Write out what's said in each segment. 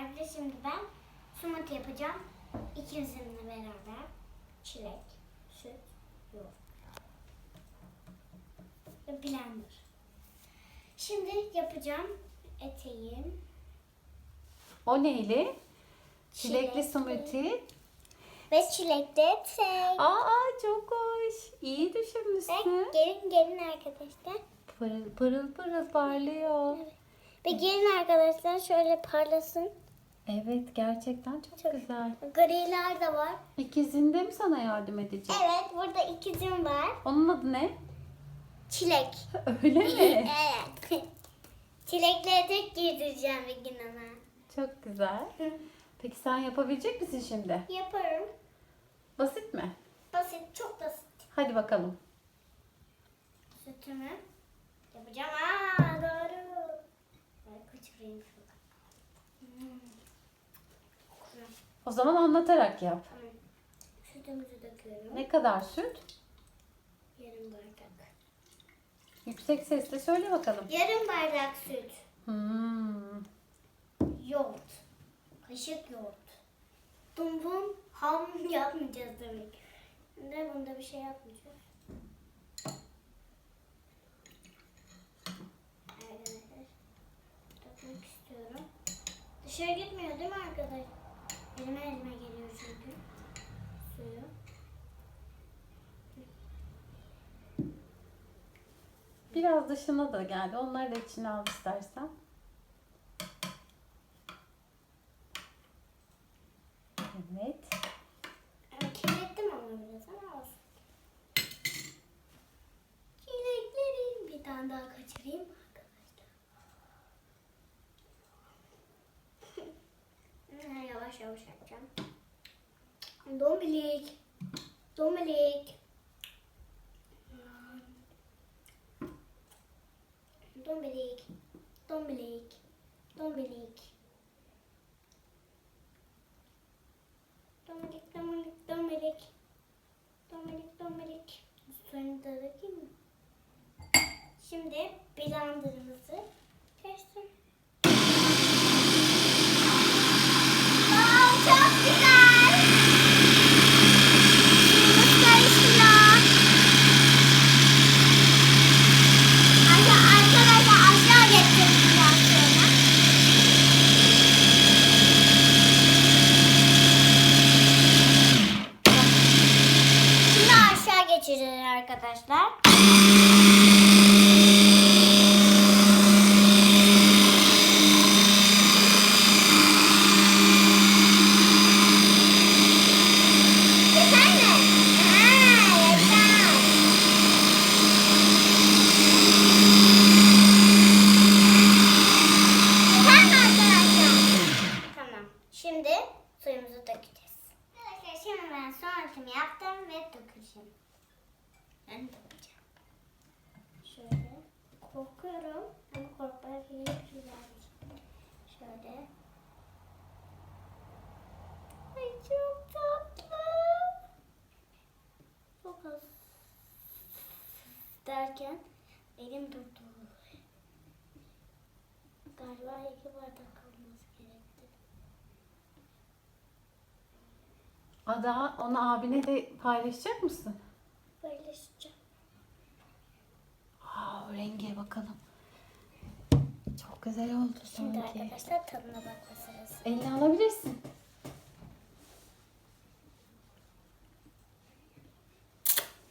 arkadaşlar şimdi ben smoothie yapacağım. İkinizimle beraber. Çilek, süt, yoğurt. Ve blender. Şimdi yapacağım eteğim. O neyli? Çilekli smoothie. Ve çilekli etek. Aa çok hoş. İyi Ve düşünmüşsün. gelin gelin arkadaşlar. Pırıl pırıl pırıl parlıyor. Ve gelin arkadaşlar şöyle parlasın. Evet gerçekten çok, Çok- güzel. Griler de var. İkizinde mi sana yardım edecek? Evet burada ikizim var. Onun adı ne? Çilek. Öyle mi? evet. Çilekli etek giydireceğim bir gün ona. çok güzel. Peki sen yapabilecek misin şimdi? Yaparım. Basit mi? Basit, çok basit. Hadi bakalım. Sütümü yapacağım. Aa doğru. Kaçırayım şurada. Hmm. Kuru. O zaman anlatarak yap. Tamam. Sütümüzü döküyorum. Ne kadar süt? Yarım bardak. Yüksek sesle söyle bakalım. Yarım bardak süt. Hmm. Yoğurt. Kaşık yoğurt. Bum bum ham yapmayacağız demek. Şimdi bunda bir şey yapmayacağız. Arkadaşlar. Dökmek istiyorum. Dışarı gitmiyor değil mi arkadaşlar? Elime elime geliyor çünkü. Suyu. Biraz dışına da geldi. Onları da içine al istersen. Evet. Evet, kirlettim ama biraz ama olsun. Çileklerim. Bir tane daha kaçırayım arkadaşlar. Yapacağım. Dombilik. Dombilik. Dombilik. Dombilik. Dombilik. Dominik, Dominik, Dominik. Dominik, Dominik. Suyunu da dökeyim mi? Şimdi blenderımızı kestim. Çok güzel. Aşağı, arkadaşlar aşağı getirdim biraz sonra. Şimdi aşağı geçeceğiz arkadaşlar. Yeter mi? Ha, yeter. Yeter mi arkadaşlar? Tamam. Şimdi suyumuzu dökeceğiz. Arkadaşlar şimdi ben atımı yaptım ve dökeceğim. Ben dökeceğim. Şöyle korkuyorum ama korkmak iyi güzelmiş. Şöyle. Ay çok tatlı. Az derken elim durdu. Galiba iki bardak Ada onu abine de paylaşacak mısın? Paylaşacağım. Aa, renge bakalım. Çok güzel oldu Şimdi sanki. arkadaşlar tadına bakma sırası. Eline alabilirsin.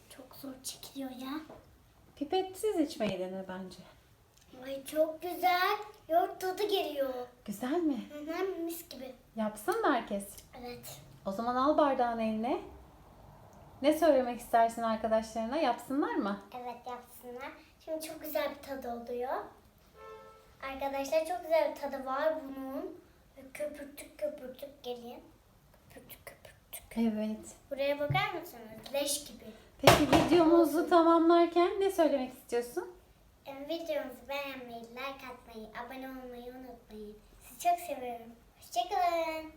Çok zor çekiliyor ya. Pipetsiz içmeyi dene bence. Ay çok güzel. Yoğurt tadı geliyor. Güzel mi? Hemen mis gibi. Yapsın mı herkes? Evet. O zaman al bardağın eline. Ne söylemek istersin arkadaşlarına? Yapsınlar mı? Evet yapsınlar. Şimdi çok güzel bir tadı oluyor. Arkadaşlar çok güzel bir tadı var bunun. Köpürtük köpürtük gelin. Köpürtük köpürtük. Evet. Buraya bakar mısınız? Leş gibi. Peki videomuzu tamamlarken ne söylemek istiyorsun? Videomuzu beğenmeyi, like atmayı, abone olmayı unutmayın. Sizi çok seviyorum. Hoşçakalın.